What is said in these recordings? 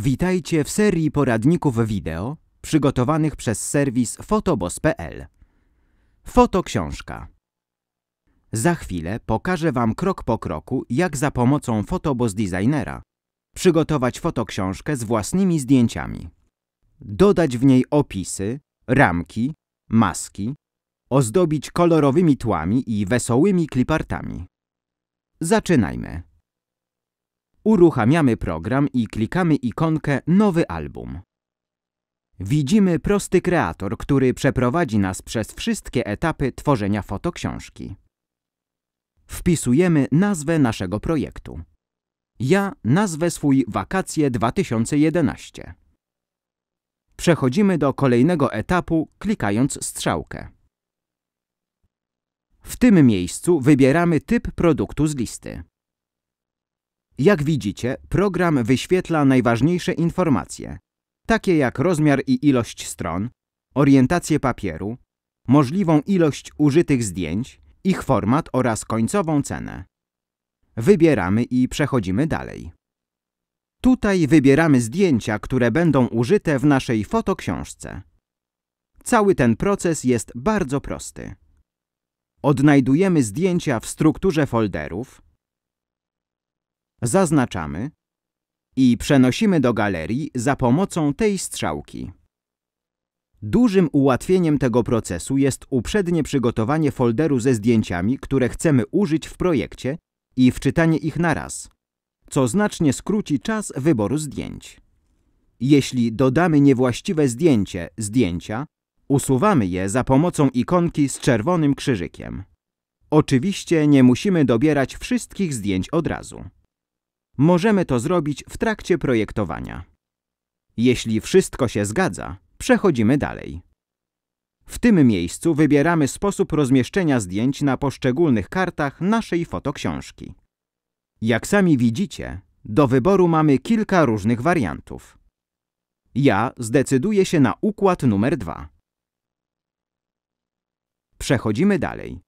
Witajcie w serii poradników wideo przygotowanych przez serwis fotobos.pl. Fotoksiążka. Za chwilę pokażę Wam krok po kroku, jak za pomocą Photobos Designera przygotować fotoksiążkę z własnymi zdjęciami. Dodać w niej opisy, ramki, maski, ozdobić kolorowymi tłami i wesołymi klipartami. Zaczynajmy. Uruchamiamy program i klikamy ikonkę Nowy album. Widzimy prosty kreator, który przeprowadzi nas przez wszystkie etapy tworzenia fotoksiążki. Wpisujemy nazwę naszego projektu. Ja nazwę swój Wakacje 2011. Przechodzimy do kolejnego etapu, klikając strzałkę. W tym miejscu wybieramy typ produktu z listy. Jak widzicie, program wyświetla najważniejsze informacje, takie jak rozmiar i ilość stron, orientację papieru, możliwą ilość użytych zdjęć, ich format oraz końcową cenę. Wybieramy i przechodzimy dalej. Tutaj wybieramy zdjęcia, które będą użyte w naszej fotoksiążce. Cały ten proces jest bardzo prosty. Odnajdujemy zdjęcia w strukturze folderów, zaznaczamy i przenosimy do galerii za pomocą tej strzałki. Dużym ułatwieniem tego procesu jest uprzednie przygotowanie folderu ze zdjęciami, które chcemy użyć w projekcie i wczytanie ich na raz, co znacznie skróci czas wyboru zdjęć. Jeśli dodamy niewłaściwe zdjęcie zdjęcia, usuwamy je za pomocą ikonki z czerwonym krzyżykiem. Oczywiście nie musimy dobierać wszystkich zdjęć od razu. Możemy to zrobić w trakcie projektowania. Jeśli wszystko się zgadza, przechodzimy dalej. W tym miejscu wybieramy sposób rozmieszczenia zdjęć na poszczególnych kartach naszej fotoksiążki. Jak sami widzicie, do wyboru mamy kilka różnych wariantów. Ja zdecyduję się na układ numer 2. Przechodzimy dalej.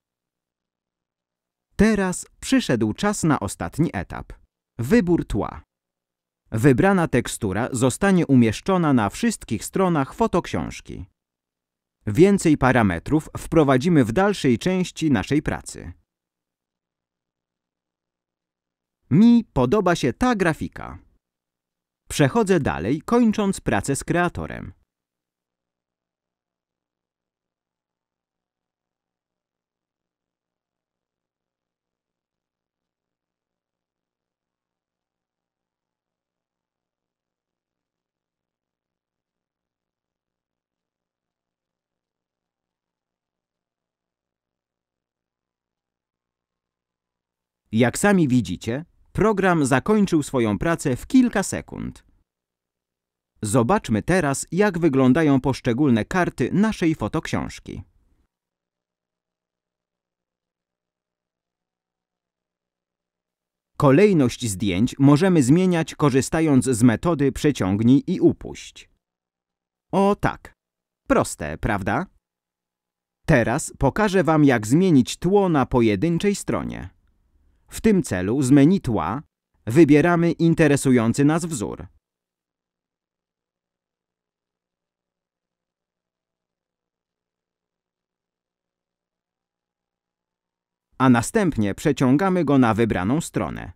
Teraz przyszedł czas na ostatni etap. Wybór tła. Wybrana tekstura zostanie umieszczona na wszystkich stronach fotoksiążki. Więcej parametrów wprowadzimy w dalszej części naszej pracy. Mi podoba się ta grafika. Przechodzę dalej, kończąc pracę z kreatorem. Jak sami widzicie, program zakończył swoją pracę w kilka sekund. Zobaczmy teraz, jak wyglądają poszczególne karty naszej fotoksiążki. Kolejność zdjęć możemy zmieniać korzystając z metody przeciągnij i upuść. O tak, proste, prawda? Teraz pokażę Wam, jak zmienić tło na pojedynczej stronie. W tym celu z menu tła wybieramy interesujący nas wzór. A następnie przeciągamy go na wybraną stronę.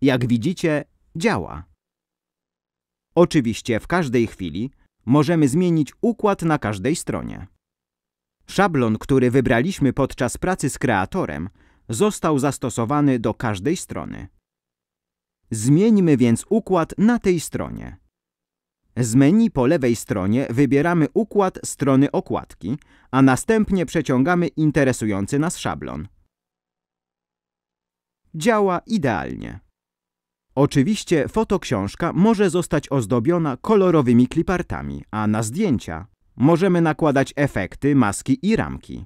Jak widzicie, działa. Oczywiście w każdej chwili możemy zmienić układ na każdej stronie. Szablon, który wybraliśmy podczas pracy z kreatorem, został zastosowany do każdej strony. Zmieńmy więc układ na tej stronie. Z menu po lewej stronie wybieramy układ strony okładki, a następnie przeciągamy interesujący nas szablon. Działa idealnie. Oczywiście fotoksiążka może zostać ozdobiona kolorowymi klipartami, a na zdjęcia Możemy nakładać efekty, maski i ramki.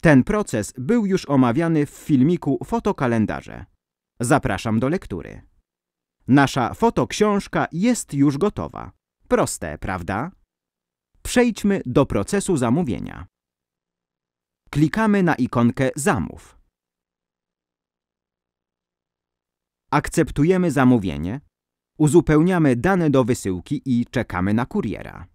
Ten proces był już omawiany w filmiku Fotokalendarze. Zapraszam do lektury. Nasza fotoksiążka jest już gotowa. Proste, prawda? Przejdźmy do procesu zamówienia. Klikamy na ikonkę Zamów. Akceptujemy zamówienie Uzupełniamy dane do wysyłki i czekamy na kuriera.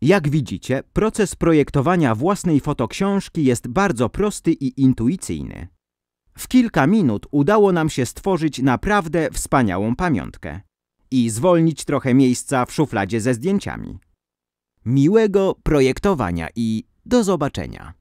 Jak widzicie, proces projektowania własnej fotoksiążki jest bardzo prosty i intuicyjny. W kilka minut udało nam się stworzyć naprawdę wspaniałą pamiątkę i zwolnić trochę miejsca w szufladzie ze zdjęciami. Miłego projektowania i do zobaczenia!